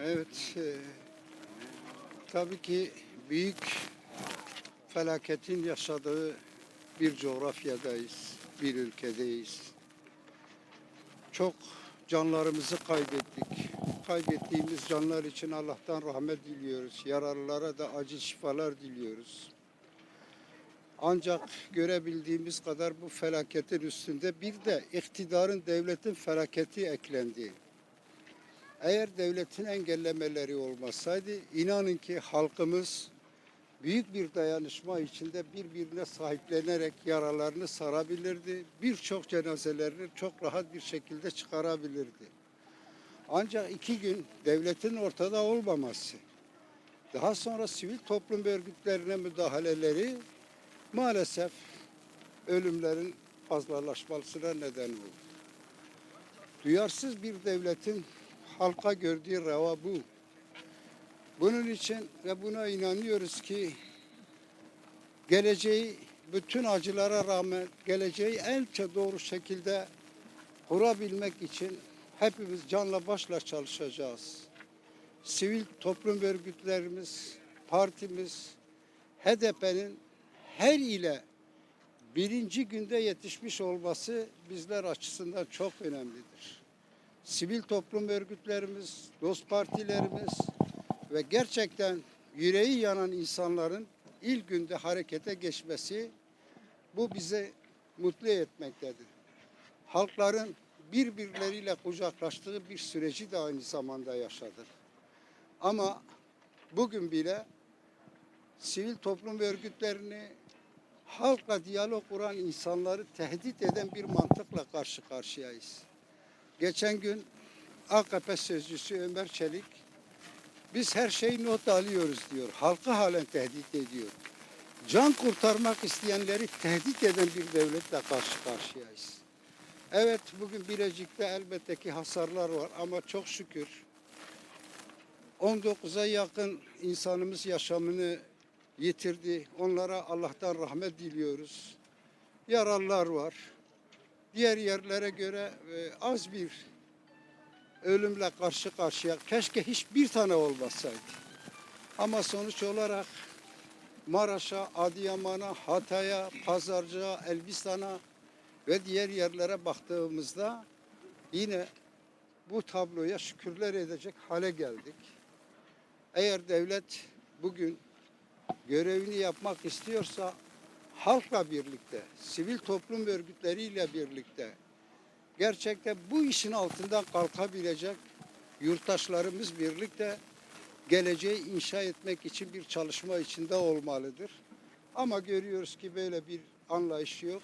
Evet, e, tabii ki büyük felaketin yaşadığı bir coğrafyadayız, bir ülkedeyiz. Çok canlarımızı kaybettik. Kaybettiğimiz canlar için Allah'tan rahmet diliyoruz. Yaralılara da acil şifalar diliyoruz. Ancak görebildiğimiz kadar bu felaketin üstünde bir de iktidarın, devletin felaketi eklendi. Eğer devletin engellemeleri olmasaydı inanın ki halkımız büyük bir dayanışma içinde birbirine sahiplenerek yaralarını sarabilirdi. Birçok cenazelerini çok rahat bir şekilde çıkarabilirdi. Ancak iki gün devletin ortada olmaması, daha sonra sivil toplum örgütlerine müdahaleleri maalesef ölümlerin fazlalaşmasına neden oldu. Duyarsız bir devletin halka gördüğü reva bu. Bunun için ve buna inanıyoruz ki geleceği bütün acılara rağmen geleceği en doğru şekilde kurabilmek için hepimiz canla başla çalışacağız. Sivil toplum örgütlerimiz, partimiz, HDP'nin her ile birinci günde yetişmiş olması bizler açısından çok önemlidir sivil toplum örgütlerimiz, dost partilerimiz ve gerçekten yüreği yanan insanların ilk günde harekete geçmesi bu bize mutlu etmektedir. Halkların birbirleriyle kucaklaştığı bir süreci de aynı zamanda yaşadık. Ama bugün bile sivil toplum örgütlerini halkla diyalog kuran insanları tehdit eden bir mantıkla karşı karşıyayız. Geçen gün AKP sözcüsü Ömer Çelik biz her şeyi not alıyoruz diyor. Halkı halen tehdit ediyor. Can kurtarmak isteyenleri tehdit eden bir devletle karşı karşıyayız. Evet bugün Bilecik'te elbette ki hasarlar var ama çok şükür 19'a yakın insanımız yaşamını yitirdi. Onlara Allah'tan rahmet diliyoruz. Yaralılar var diğer yerlere göre e, az bir ölümle karşı karşıya. Keşke hiçbir tane olmasaydı. Ama sonuç olarak Maraş'a, Adıyaman'a, Hatay'a, Pazarcık'a, Elbistan'a ve diğer yerlere baktığımızda yine bu tabloya şükürler edecek hale geldik. Eğer devlet bugün görevini yapmak istiyorsa halkla birlikte, sivil toplum örgütleriyle birlikte gerçekten bu işin altından kalkabilecek yurttaşlarımız birlikte geleceği inşa etmek için bir çalışma içinde olmalıdır. Ama görüyoruz ki böyle bir anlayış yok.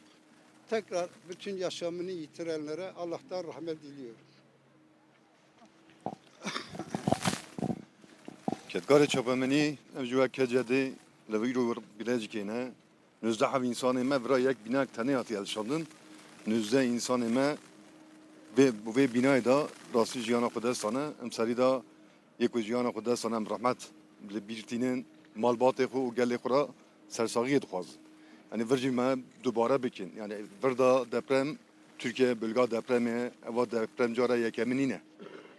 Tekrar bütün yaşamını yitirenlere Allah'tan rahmet diliyorum. Ketkarê çapamenî ev ji we kecedê li nûzdeh ev însanê me vira yek bînak tenê hatiye elşandin nûzdeh însanê me vê bi vê bînayê da rastî jiyana xwe destane em serî da yek ku jiyana xwe destane em rehmet li bîrtînin malbatê xwe û gelê xwe ra sersaxiyê dixwazin yani vir jî me dubare bikin. Yani vir da deprem Türkiye bölga depremê eva deprem cara yekemîn nîne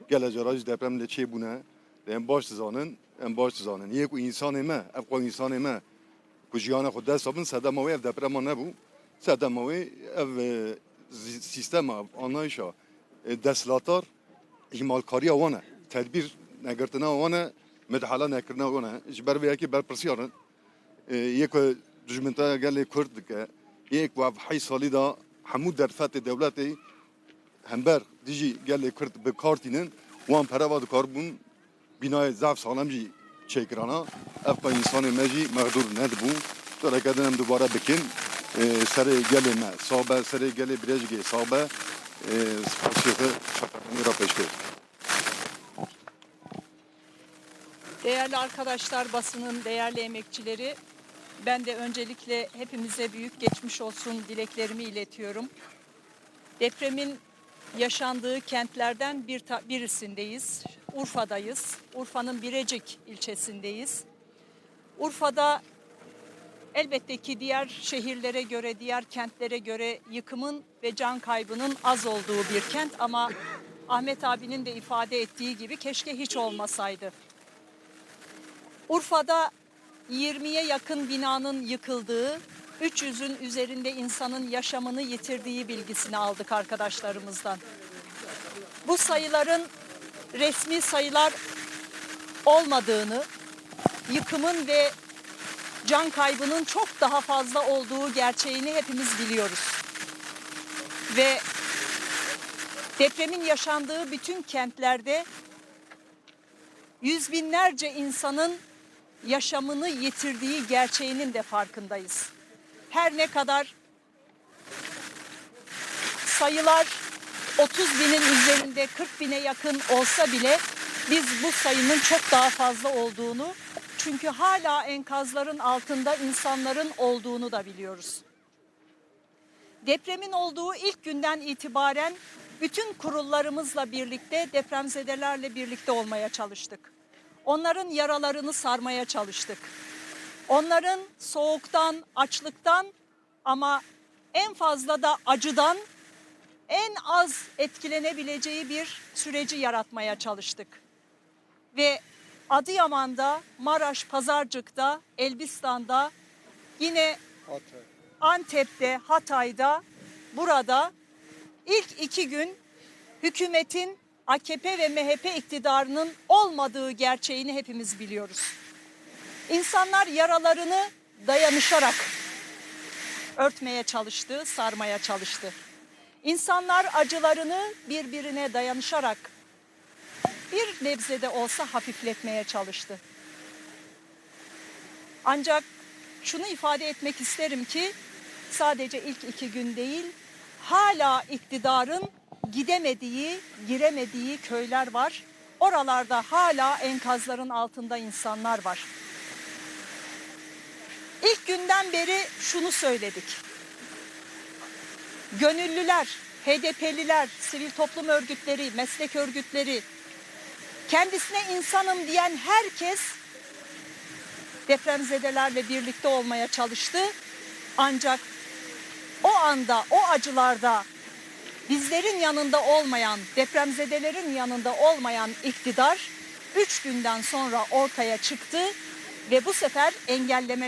gelê cara deprem li çê bûne em baş dizanin em baş dizanin yek ku însanê me ev însanê me ku jiyana xwe dest xabin sedema wê ev deprema nebû. Sedema ev e, sîstema anayişa e, destlatar ihmalkariya wan e. Tedbîr negirtina wan e medhala nekirina wan e. Ji ber vê yekê berpirsiyarin e, dijminta gelê Kurd dike. Yek ku ev hey salî da hemû derfetê dewletê hember dijî gelê Kurd bi kartînin wan pereva dikarbûn binayê zev salam çêkirana ev pa însanê me jî mexdûr nedibû Torekedin em dubare bikin e, serê gelê me sabe serê gelê Bilezikê sabe e, spasiyete şakatanî ra pêşkir. Değerli arkadaşlar, basının değerli emekçileri, ben de öncelikle hepimize büyük geçmiş olsun dileklerimi iletiyorum. Depremin yaşandığı kentlerden bir birisindeyiz. Urfa'dayız. Urfa'nın Birecik ilçesindeyiz. Urfa'da elbette ki diğer şehirlere göre, diğer kentlere göre yıkımın ve can kaybının az olduğu bir kent ama Ahmet abinin de ifade ettiği gibi keşke hiç olmasaydı. Urfa'da 20'ye yakın binanın yıkıldığı, 300'ün üzerinde insanın yaşamını yitirdiği bilgisini aldık arkadaşlarımızdan. Bu sayıların resmi sayılar olmadığını, yıkımın ve can kaybının çok daha fazla olduğu gerçeğini hepimiz biliyoruz. Ve depremin yaşandığı bütün kentlerde yüz binlerce insanın yaşamını yitirdiği gerçeğinin de farkındayız. Her ne kadar sayılar 30 binin üzerinde 40 bine yakın olsa bile biz bu sayının çok daha fazla olduğunu çünkü hala enkazların altında insanların olduğunu da biliyoruz. Depremin olduğu ilk günden itibaren bütün kurullarımızla birlikte depremzedelerle birlikte olmaya çalıştık. Onların yaralarını sarmaya çalıştık. Onların soğuktan, açlıktan ama en fazla da acıdan en az etkilenebileceği bir süreci yaratmaya çalıştık. Ve Adıyaman'da, Maraş, Pazarcık'ta, Elbistan'da, yine. Antep'te, Hatay'da, burada ilk iki gün hükümetin AKP ve MHP iktidarının olmadığı gerçeğini hepimiz biliyoruz. İnsanlar yaralarını dayanışarak örtmeye çalıştı, sarmaya çalıştı. İnsanlar acılarını birbirine dayanışarak bir nebze de olsa hafifletmeye çalıştı. Ancak şunu ifade etmek isterim ki sadece ilk iki gün değil hala iktidarın gidemediği, giremediği köyler var. Oralarda hala enkazların altında insanlar var. İlk günden beri şunu söyledik. Gönüllüler, HDP'liler, sivil toplum örgütleri, meslek örgütleri, kendisine insanım diyen herkes depremzedelerle birlikte olmaya çalıştı. Ancak o anda, o acılarda bizlerin yanında olmayan, depremzedelerin yanında olmayan iktidar üç günden sonra ortaya çıktı ve bu sefer engellemeler